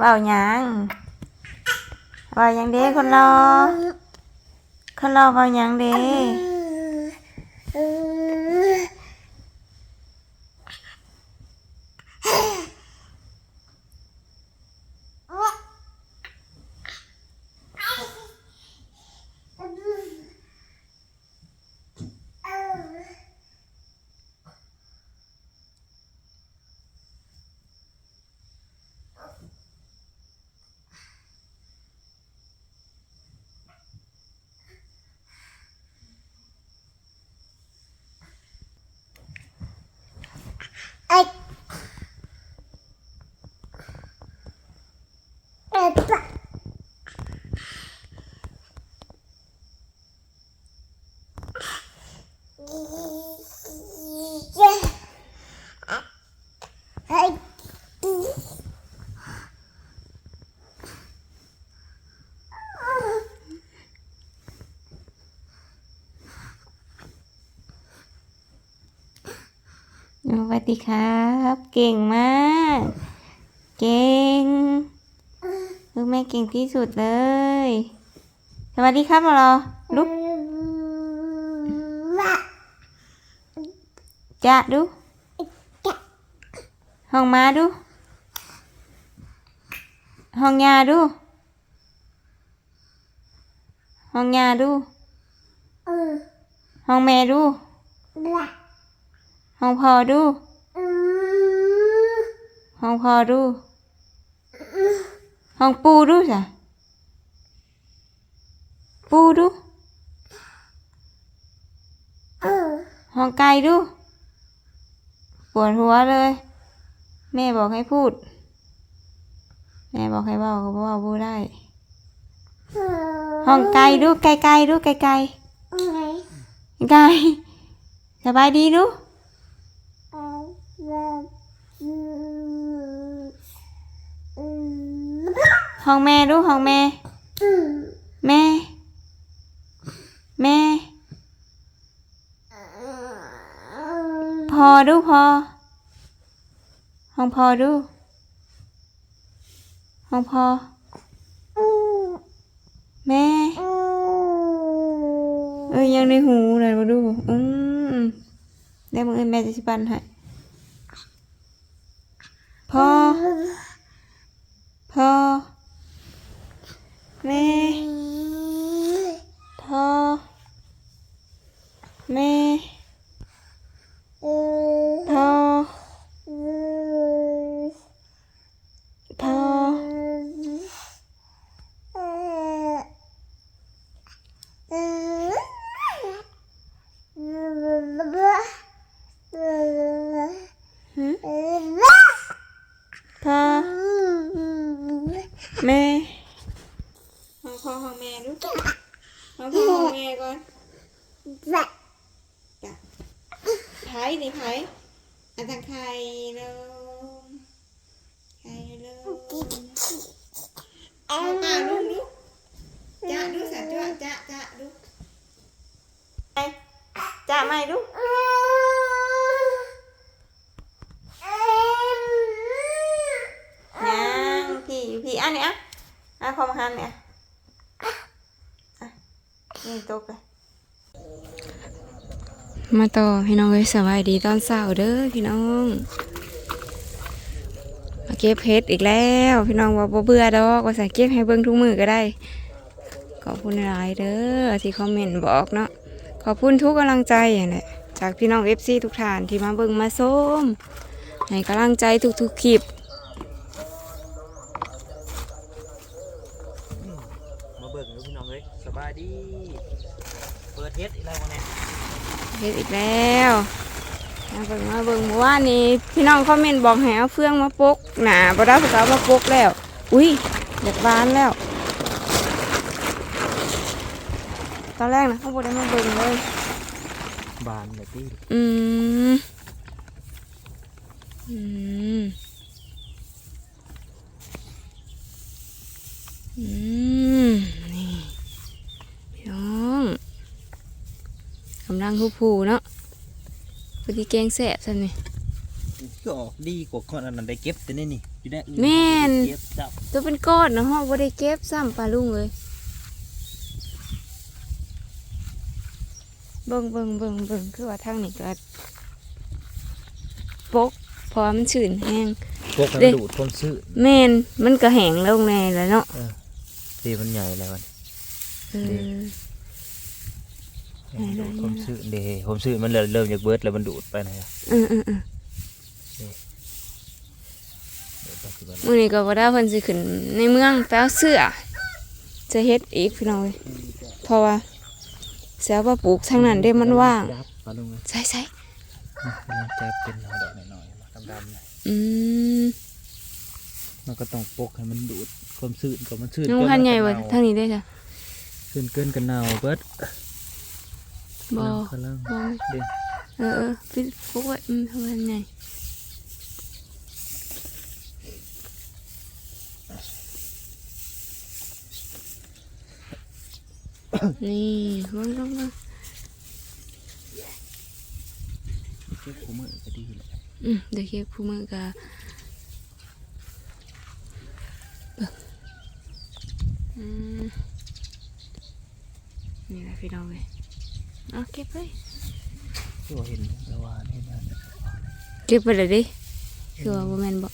ว้าวยังว้าวยังเด้คนรอคนรอว้าวยังเด้ สวัสดีครับ เก่งมาก เก่งลูกแม่เก่งที่สุดเลย สวัสดีครับเราลุกจะดูห้องมาดูห้องยาดูห้องยาดูห้องแม่ดู ห้องพ่อดู ห้องพ่อดู ห้องปูดูจ้ะปูดู ห้องไก่ดู ปวดหัวเลย แม่บอกให้พูด แม่บอกให้เว่าก็บอกว่าพูดได้ ห้องไก่ดูไก่ไก่ดูไก่ไก่ไก่สบายดีดู ห้องแม่ดูห้องแม่ แม่ แม่ พอดูพอ ห้องพอดู ห้องพอ แม่ เอ้ยยังในหูเลยมาดู อืมได้มึงเอ้ยแม่จะสิปันให้ พอพอแม่พอแม่ พอ พอ หืมพอ แม่ห้องพ่อห้องแม่ดูห้องพ่อห้องแม่ก่อนไผ่นี่ไผ่อันทางไข่ลงไข่ลงเอาป่าลุงดูจ้าดูสัตว์จ้าจ้าจ้าดูไป จ้าไมดูยังพี่อยู่พี่อันนี้อะอะพอมาหันเนี่ยอะนี่ตกเลยมาต่อพี่น้องเอ้ยสบายดีตอนเช้าเด้อพี่น้องมาเก็บเพชรอีกแล้ว พี่น้องว่าบ่เบื่อดอกว่าใส่เก็บให้เบิ่งทุกมือก็ได้ขอบคุณหลายเด้อที่คอมเมนต์บอกเนาะ ขอบคุณทุกกำลังใจอย่างแหละจากพี่น้อง FC ทุกท่านที่มาเบิ่งมาส้มให้กำลังใจทุกๆคลิปมาเบิ่งดูพี่น้องเอ้ยสบายดีเปิดเฮ็ดอีกแล้ววันนี้เฮ็ดอีกแล้วมาเบิ่งมาเบิ่งเมื่อวานนี้พี่น้องคอมเมนต์บอกให้เอาเฟืองมาปกหนาบ่ได้เพิ่นก็เอามาปกแล้ว อุ้ยอยากบานแล้ว ตอนแรกนะเขาบ่ได้มาเบิ่งเลย บานแบบที่อืม อืม อืม นี่พี่น้องกำลังหูผูเนาะพอดีแกงแสบสันนี่ก็ออกดีกว่าคนอันนั้นได้เก็บแต่นี่นี่อยู่ได้อื่แม่น เก็บจับ ตัวเป็นก้อนนะฮะบ่ได้เก็บซ้ำปลาลุงเลย เบิ่งเบิ่งเบิ่งเบิ่งคือว่าทางนี้ก็ปกเพราะว่ามันชื้นแห้งพวกมันเด้ดูดความซื้อแม่นมันก็แห้งลงแน่แล้วเนาะดีมันใหญ่แล้วมันเออใหญ่เลยความซื้อเดความซื้อมันเริ่มเริ่มจากเบิร์ดแล้วมันดูดไปนะฮะเออเออเออเดี๋ยวปัจจุบันมื้อนี้ก็บ่ได้เพิ่นสิขึ้นในเมืองไปเอาเสื้อจะเฮ็ดอีกพี่น้องเอ้ยเพราะว่า เสียว่าปลูกทางนั้นได้มันว่างจับปลาลุงเลยใช่ใช่มันจะเป็นหน่อยดอกหน่อยๆมาดำๆหน่อยอืมมันก็ต้องปกให้มันดูดความซื้อกับมันซื้อน้องพันใหญ่บ่ทางนี้ได้จ้ะซื้อเกินกันหนาวเบิร์ดบ่กำลังบ่เด้งเออเออปิดพวกไว้อืมทำไมไง นี่ลงลงลงเก็บหัวมือก็ดีแหละอืมเดี๋ยวเก็บผู้มือกับอืมนี่แหละพี่น้องเลยเอาเก็บเลยที่ว่าเห็นแต่ว่านี่มันเก็บไปเลยดิคือว่าบ่แม่นบ่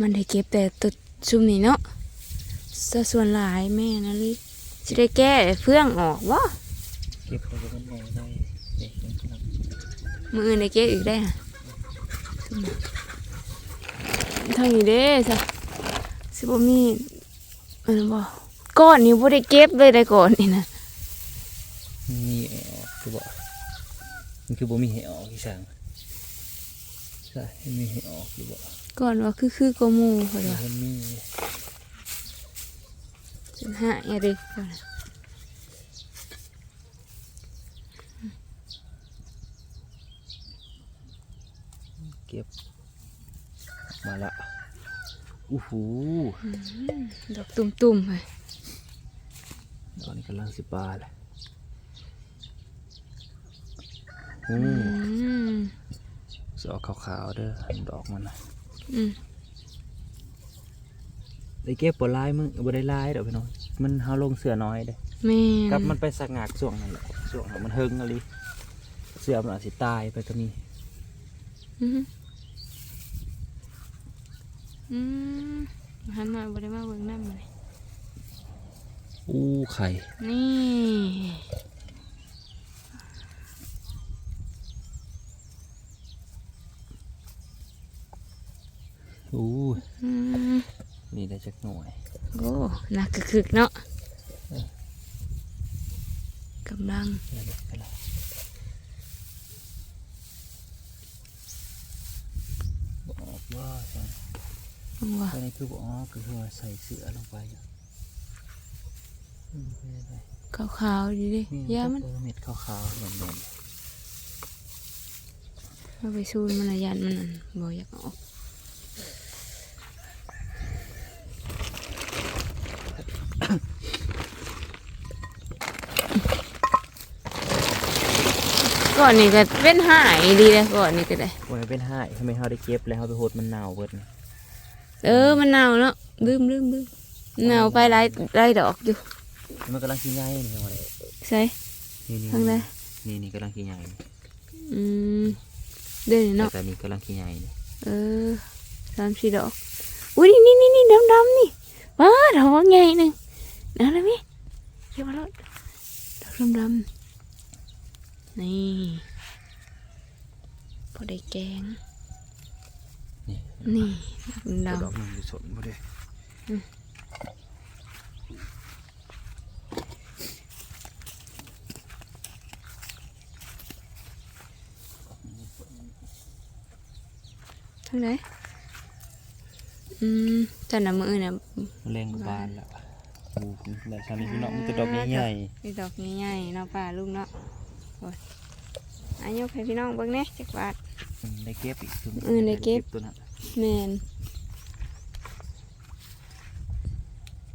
มันได้เก็บแต่ตัวซุ่มนี่เนาะส่วนหลายแม่นะลิ สิได้แก้เฟื่องออกบ่เก็บไปก็มันมองได้เด็กมันกำลังมืออื่นได้เก็บอีกได้ฮะซุ่มน่ะทางนี้เด้ซะสิบ่มีอันนั้นบ่ก้อนนี้บ่ได้เก็บเลยได้ก่อนนี่นะมีแออกคือบอกมันคือบ่มีให้ออกอีสังใช่มันมีให้ออกหรือบ่ก่อนว่าคือคือๆก็หมู่เพิ่นว่ามันมี จนหาอย่าเด้ก่อนเก็บ มาละอู้หูดอกตุ่มๆไปตอนนี้กำลังสิบาทอือืมมสออกขาวๆเด้อดอกมันนะอืม ได้เก็บบ่หลายมึงบ่ได้หลายดอกพี่น้องมันเฮาลงเสือน้อยเด้แม่กับมันไปสักงากช่วงนั้นแหละช่วงนั้นมันเฮิงอะไรเสือมันอาจสิตายไปก็มีอืมอืมหันมาบ่ได้มาเบิ่งน้ำเลยอู้ไข่นี่อู้อืมนี่ได้ จักหน่วยโอ้หนักคึกๆเนาะกำลังนี่ได้กันละบออกว่าใช่เอาว่ะตอนนี้คือบอกอ๋อคือว่าใส่เสื้อลงไปอยู่อืมไม่ได้ขาวๆดีดินี่ยามันเออเม็ดขาวๆเหมือนกันเอาไปซูนมันอะยันมันนั่นบ่อยากเอาออก ก่อนนี่ก็เป็นหายดีเลยก่อนนี่ก็ได้วันนี้เป็นห้ายทำไมเขาได้เก็บแล้วเขาไปโหดมันหนาวเบิดนี่เออมันหนาวเนาะลืมลืมลืมหนาวไปหลายหลายดอกอยู่มันกำลังขี้ใหญ่นี่วันใช่นี่นี่ทางใดนี่นี่กำลังขี้ใหญ่นี่อืมเดี๋ยวนี้แต่เนาะแต่นี่กำลังขี้ใหญ่นี่เออสามสี่ดอกอุ้ยนี่นี่นี่ดำดำๆนี่ว้าดอกใหญ่หนึ่งนั่นเลยมิเก็บมาแล้วดอกดำดำๆ นี่พอได้แกง นี่นี่ดดอกหนึงอยู่สนบ่ได้ำทั้งไหนอืมจันน้ำมือเนี่ยมันแรงกว่าบานแล้วบูแบบชานี้พี่น้องมันจะดอกใหญ่นี่ดอกใหญ่ๆเนาะป่าลุงเนาะโอ้ยอายุให้พี่น้องเบิ่งแหน่จักบาทๆอืมได้เก็บอีกตัวเออได้เก็บตัวนั้นแมน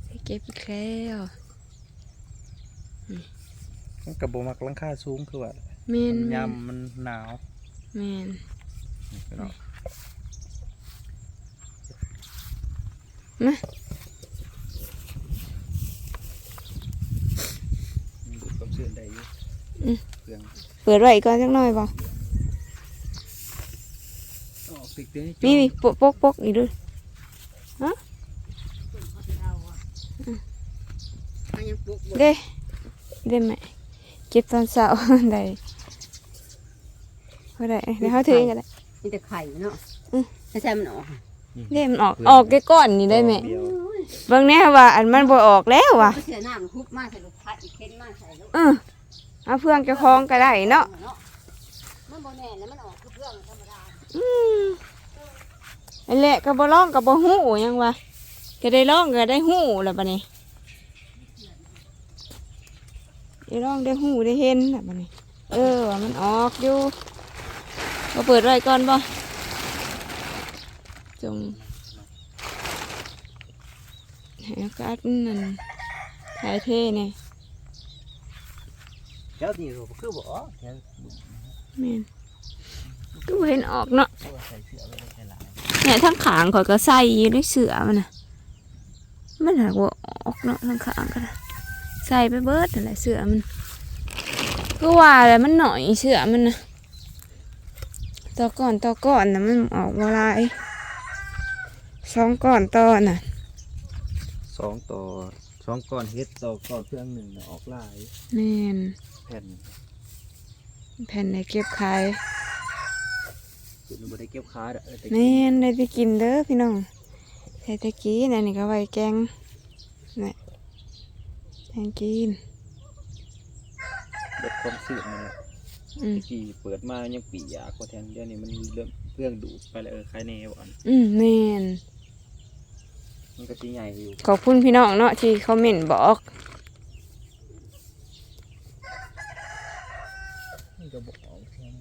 ไปเก็บอีกแล้วมันกระบอกมักหลังคาสูงคือว่าแมนมันแมนยำมันหนาวแมนนี่พี่น้องมามีความชื้นได้อยู่อืม เครื่องเปิดไว้ก่อนจักหน่อยบ่ออกปิกเด้นี่นี่ปกปกปกอีกดูฮะเด้เด้ไหมเก็บตอนเช้าได้บ่ได้เดี๋ยวเขาถือกันได้มีแต่ไข่เนาะอืมถ้าใช่มันออกเด้มันออกออกแค่ก้อนนี่ได้ไหมเดียวเบิ่งแน่ว่าอันมันบ่ออกแล้วว่ะก็เสียน้ำคุบมาใส่ลูกพัดอีกเข็นมาใส่ลูก เออเอาเพื่องเจ้าของก็ได้เนาะเนาะมันบ่แน่แล้วมันออกคือเพื่องธรรมดาอืมอันแหละก็บ่ร้องก็บ่ฮู้หยังวะก็ได้ร้องก็ได้ฮู้แล้วบัดนี้ได้ร้องได้ฮู้ได้เห็นแล้วบัดนี้ เออว่ามันออกอยู่ก็เปิดไว้ก่อนบ่จงให้อากาศนั่นถ่ายเทเนี่ย เจ้านี่ก็คือบ่แค่แม่นก็บ่เห็นออกเนาะตัวใส่เสื้อไว้แค่หลายเนี่ยทั้งขางข่อยก็ใส่อยู่ในเสือมันนะมันหากว่าออกเนาะทั้งขางก็ได้ใส่ไปเบิดนั่นแหละเสือมันก็ว่าแหล้วมันหน่อยเสือมันนะต่อก่อนต่อก่อนนะมันออกมาลายสองก่อนต่อน่ะ สองต่อสองก้อนเฮ็ดต่อก้อนเครื่องหนึ่งน่ะออกหลาย แม่นแผ่นแผ่นในเก็บขายคือมันบ่ได้เก็บค้าดอกเออแต่แม่นได้ไปกินเด้อพี่น้องใส่ตะกี้นั่นนี่ก็ไว้แกงนี่แกงกิน ลดความชื้นมันแหละอืม ตะกี้เปิดมายังปียากว่าแทนเดี๋ยวนี้มันเริ่มเครื่องดูดไปแล้วเออคล้ายแนวอันอืมแม่น มันก็สิใหญ่อยู่ขอบคุณพี่น้องเนาะที่คอมเมนต์บอก มันก็บ่ออกแทน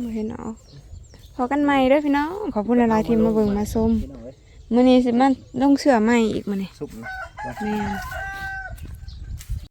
ไม่เห็นออกพอกันใหม่เด้อพี่น้องขอบคุณหลายๆที่มาเบิ่งมาชมพี่น้องเอ้ยมื้อนี้สิมาลงเสื้อใหม่อีกมื้อนี้ซุปนะ แม่น